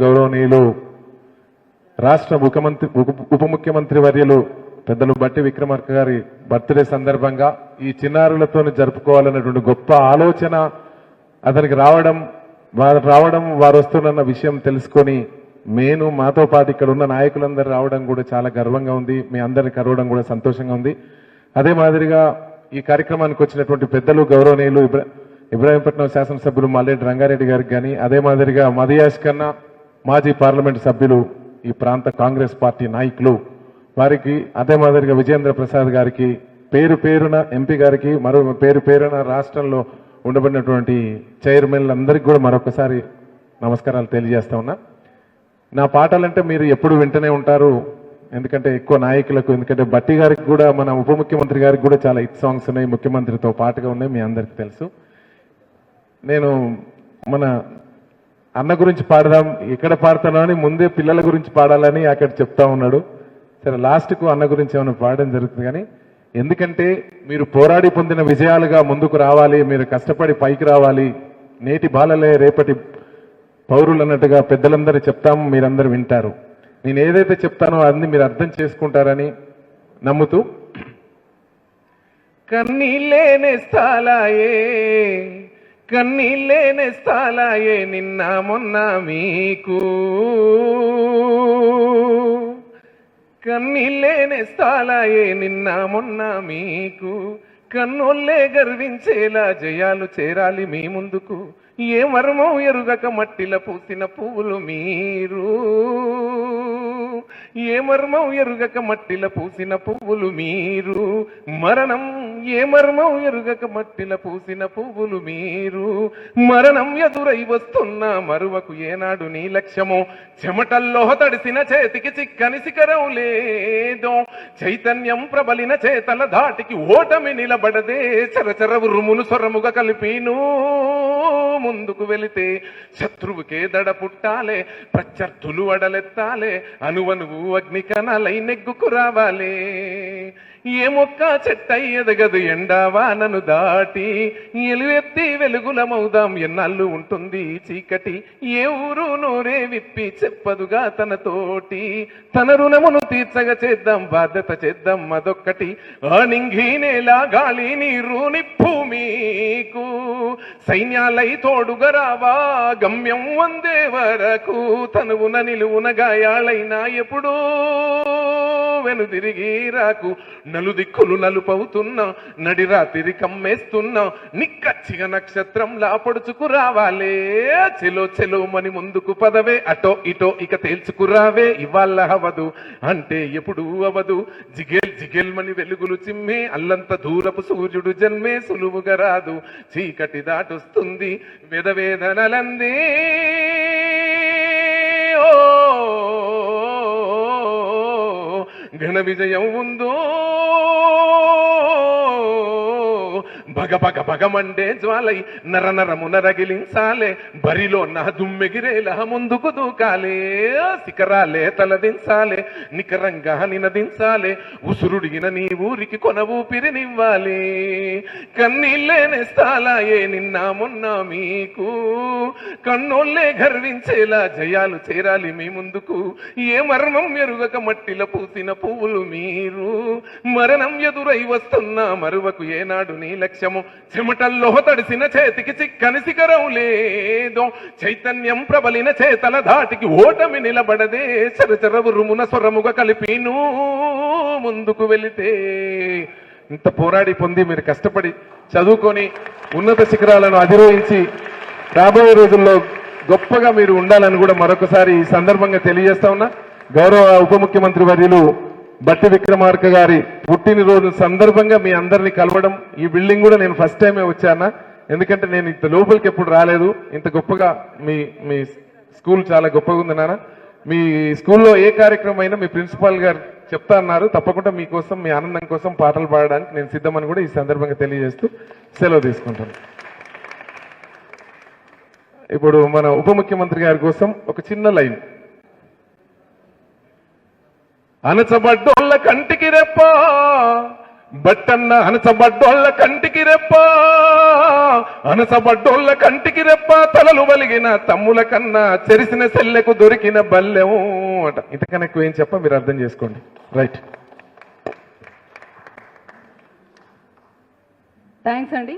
గౌరవనీయులు రాష్ట్ర ముఖ్యమంత్రి ఉప- ఉప ముఖ్యమంత్రి వర్యులు పెద్దలు బట్టి విక్రమార్క గారి బర్త్డే సందర్భంగా ఈ చిన్నారులతో జరుపుకోవాలన్నటువంటి గొప్ప ఆలోచన అతనికి రావడం వారు రావడం వారు వస్తున్న విషయం తెలుసుకొని నేను మాతో పాటు ఇక్కడ ఉన్న నాయకులందరూ రావడం కూడా చాలా గర్వంగా ఉంది. మీ అందరిని కలవడం కూడా సంతోషంగా ఉంది. అదే మాదిరిగా ఈ కార్యక్రమానికి వచ్చినటువంటి పెద్దలు గౌరవనీయులు ఇబ్రా- ఇబ్రాహీంపట్నం శాసనసభ్యులు మల్లెడ్డి రంగారెడ్డి గారికి కానీ అదే మాదిరిగా మదియాష్ కన్నా మాజీ పార్లమెంట్ సభ్యులు ఈ ప్రాంత కాంగ్రెస్ పార్టీ నాయకులు. వారికి అదే మాదిరిగా విజేంద్ర ప్రసాద్ గారికి పేరు పేరున ఎంపీ గారికి మరో పేరు పేరున రాష్ట్రంలో ఉండబడినటువంటి చైర్మన్లందరికీ కూడా మరొకసారి నమస్కారాలు తెలియజేస్తా ఉన్నా. నా పాటలంటే మీరు ఎప్పుడు వింటూనే ఉంటారు. ఎందుకంటే ఎక్కువ నాయకులకు ఎందుకంటే బట్టి గారికి కూడా మన ఉప ముఖ్యమంత్రి గారికి కూడా చాలా హిట్ సాంగ్స్ ఉన్నాయి ముఖ్యమంత్రితో పాటుగా ఉన్నాయి మీ అందరికీ తెలుసు. నేను మన అన్న గురించి పాడదాం ఎక్కడ పాడతానో అని ముందే పిల్లల గురించి పాడాలని అక్కడ చెప్తా ఉన్నాడు. సరే లాస్ట్కు అన్న గురించి ఏమైనా పాడడం జరుగుతుంది కానీ ఎందుకంటే మీరు పోరాడి పొందిన విజయాలుగా ముందుకు రావాలి మీరు కష్టపడి పైకి రావాలి నేటి బాలలే రేపటి పౌరులు అన్నట్టుగా పెద్దలందరూ చెప్తాము మీరందరూ వింటారు. నేను ఏదైతే చెప్తానో అన్ని మీరు అర్థం చేసుకుంటారని నమ్ముతూ కన్నీళ్ళేనే స్థాలాయే కన్నీళ్ళేనే స్థాలాయే నిన్న మొన్న మీకు. కన్నీళ్ళేనే స్థాలాయే నిన్న మొన్న మీకు. కన్నోళ్ళే గర్వించేలా జయాలు చేరాలి మీ ముందుకు. ఏ మర్మం ఎరుగక మట్టిల పూసిన పువ్వులు మీరు. ఏ మర్మం ఎరుగక మట్టిల పూసిన పువ్వులు మీరు? మరణం ఏ మర్మం ఎరుగక మట్టిల పూసిన పువ్వులు మీరు? మరణం ఎదురై వస్తున్న మరువకు ఏనాడు నీ లక్ష్యమో? చెమటల్లో తడిసిన చేతికి చిక్కని శిఖరం లేదో? చైతన్యం ప్రబలిన చేతల ధాటికి ఓటమి నిలబడదే? చరచర ఉరుమును స్వరముగా కలిపిను ముందుకు వెళితే శత్రువుకే దడ పుట్టాలే ప్రత్యర్థులు అడలెత్తాలే అనువనువు అగ్ని కణాలై నెగ్గుకు రావాలే. ఏ మొక్క చెట్టై ఎదగదు ఎండావానను దాటి. ఎలువెత్తి వెలుగులమవుదాం ఎన్నాళ్ళు ఉంటుంది చీకటి. ఏ ఊరు నోరే విప్పి చెప్పదుగా తనతోటి తన రుణమును తీర్చగా చేద్దాం బాధ్యత చేద్దాం అదొక్కటి. ఆ నేల గాలి నీరు నిప్పు మీకు. సైన్యాలై తోడుగా రావా గమ్యం వందే వరకు. తనువున నిలువున గాయాలైనా ఎప్పుడూ వెనుదిరిగి రాకు. నలుదిక్కులు నలుపవుతున్నా నడిరాతిరి కమ్మేస్తున్నా నిక్కచ్చిగా నక్షత్రంలా పొడుచుకు రావాలే. చెలో చెలో మని ముందుకు పదవే అటో ఇటో ఇక తేల్చుకురావే. ఇవాళ అవదు అంటే ఎప్పుడు అవదు. జిగేల్ జిగేల్ మని వెలుగులు చిమ్మే అల్లంత దూరపు సూర్యుడు జన్మే సులువుగా రాదు. చీకటి దాటొస్తుంది వెదవేదనలందే ಘನ ವಿಜಯವೊಂದೋ భగ భగ భగమండే జ్వాలై నర నరమున రగిలించాలే బరిలో నా దుమ్మెగిరేలా ముందుకు దూకాలే. శిఖరాలే తలదించాలే. నికరంగా నినదించాలే. ఉసురుడిగిన నీ ఊరికి కొన ఊపిరినివ్వాలి కన్నీళ్ళేనే స్థాలాయే నిన్న మొన్న మీకు. కన్నోళ్ళే గర్వించేలా జయాలు చేరాలి మీ ముందుకు. ఏ మర్మం ఎరుగక మట్టిల పూసిన పువ్వులు మీరు. మరణం ఎదురై వస్తున్న మరువకు ఏనాడు నీ ప్రత్యక్షము చెమటల్లో తడిసిన చేతికి చిక్కని శిఖరం లేదో చైతన్యం ప్రబలిన చేతల ధాటికి ఓటమి నిలబడదే చరచర ఉరుమున స్వరముగా కలిపిను ముందుకు వెళితే. ఇంత పోరాడి పొంది మీరు కష్టపడి చదువుకొని ఉన్నత శిఖరాలను అధిరోహించి రాబోయే రోజుల్లో గొప్పగా మీరు ఉండాలని కూడా మరొకసారి ఈ సందర్భంగా తెలియజేస్తా ఉన్నా. గౌరవ ఉప ముఖ్యమంత్రి వర్యులు బట్టి విక్రమార్క గారి పుట్టినరోజు సందర్భంగా మీ అందరిని కలవడం ఈ బిల్డింగ్ కూడా నేను ఫస్ట్ టైమే వచ్చానా? ఎందుకంటే నేను ఇంత లోపలికి ఎప్పుడు రాలేదు. ఇంత గొప్పగా మీ మీ స్కూల్ చాలా గొప్పగా ఉంది నాన్న. మీ స్కూల్లో ఏ కార్యక్రమం అయినా మీ ప్రిన్సిపాల్ గారు చెప్తా అన్నారు. తప్పకుండా మీకోసం మీ ఆనందం కోసం పాటలు పాడడానికి నేను సిద్ధమని కూడా ఈ సందర్భంగా తెలియజేస్తూ సెలవు తీసుకుంటాను. ఇప్పుడు మన ఉప ముఖ్యమంత్రి గారి కోసం ఒక చిన్న లైన్. అనచబడ్డోళ్ళ కంటికి రెప్ప. బట్టన్న అనసబడ్డోళ్ళ కంటికి రెప్ప. అనసబడ్డోళ్ళ కంటికి రెప్ప. తలలు వలిగిన తమ్ముల కన్నా చెరిసిన సెల్లెకు దొరికిన బల్లెము అంట. ఇంతకన్నా ఎక్కువ ఏం చెప్ప మీరు అర్థం చేసుకోండి. రైట్. థ్యాంక్స్ అండి.